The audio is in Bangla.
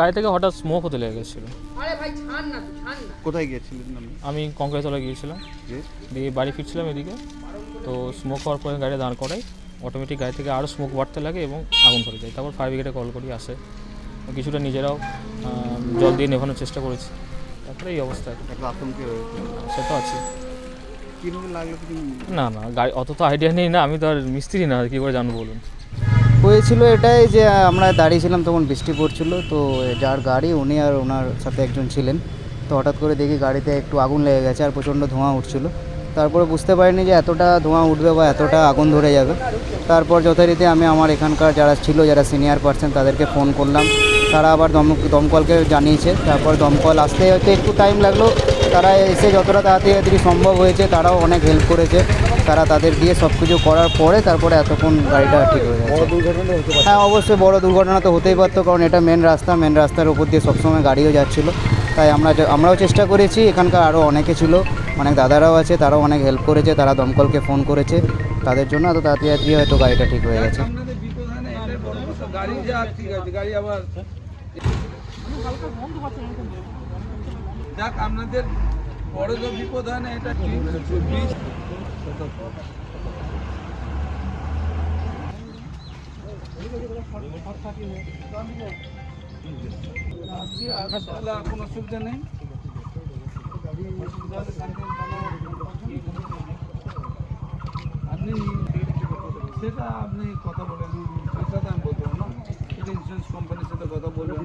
গাড়ি থেকে হঠাৎ স্মোক হতে লেগে গেছিল। কোথায় গিয়েছিলেন আমি কংগ্রেসতলা গিয়েছিলাম। দিয়ে বাড়ি ফিরছিলাম এদিকে। তো স্মোক হওয়ার পরে গাড়ি দাঁড় করাই। অটোমেটিক গাড়ি থেকে আরও স্মোক বাড়তে লাগে এবং আগুন ধরে যায়। তারপর ফায়ার ব্রিগেডে কল করি আসে। কিছুটা নিজেরাও জল দিয়ে নেভানোর চেষ্টা করেছি। তারপরে এই অবস্থা আতঙ্কে রয়েছে। সে তো আছে না না গাড়ি অত তো আইডিয়া নেই না। আমি তো আর মিস্ত্রি না কী করে জানব বলুন? হয়েছিল এটাই যে, আমরা দাঁড়িয়েছিলাম তখন বৃষ্টি পড়ছিল, তো যার গাড়ি উনি আর ওনার সাথে একজন ছিলেন। তো হঠাৎ করে দেখি গাড়িতে একটু আগুন লেগে গেছে আর প্রচণ্ড ধোঁয়া উঠছিল। তারপরে বুঝতে পারিনি যে এতটা ধোঁয়া উঠবে বা এতটা আগুন ধরে যাবে। তারপর যথারীতি আমি আমার এখানকার যারা ছিল, যারা সিনিয়র পার্সন তাদেরকে ফোন করলাম। তারা আবার দম দমকলকে জানিয়েছে। তারপর দমকল আসতে হয়তো একটু টাইম লাগল। তারা এসে যতটা তাড়াতাড়ি তাড়াতাড়ি সম্ভব হয়েছে তারাও অনেক হেল্প করেছে। তারা তাদের দিয়ে সব কিছু করার পরে তারপরে এতক্ষণ গাড়িটা ঠিক হয়ে গেছে। দুর্ঘটনা হতে হ্যাঁ অবশ্যই বড় দুর্ঘটনা তো হতেই পারতো কারণ এটা মেন রাস্তা। মেন রাস্তার উপর দিয়ে সবসময় গাড়িও যাচ্ছিল। তাই আমরা আমরাও চেষ্টা করেছি। এখানকার আরও অনেকে ছিল অনেক দাদারাও আছে তারাও অনেক হেল্প করেছে। তারা দমকলকে ফোন করেছে। তাদের জন্য এত তাড়াতাড়ি হয়তো গাড়িটা ঠিক হয়ে গেছে। আপনাদের বিপদ না এটাই বড় কথা গাড়ি যা ঠিক আছে গাড়ি আবার যাক, আপনাদের বড় যে বিপদ হয় না, এটা আর কোনো অসুবিধা নেই। আপনি সেটা আপনি কথা বলেন সেটা আমি বলতে না। সেটা ইন্স্যুরেন্স কোম্পানির সাথে কথা বলবেন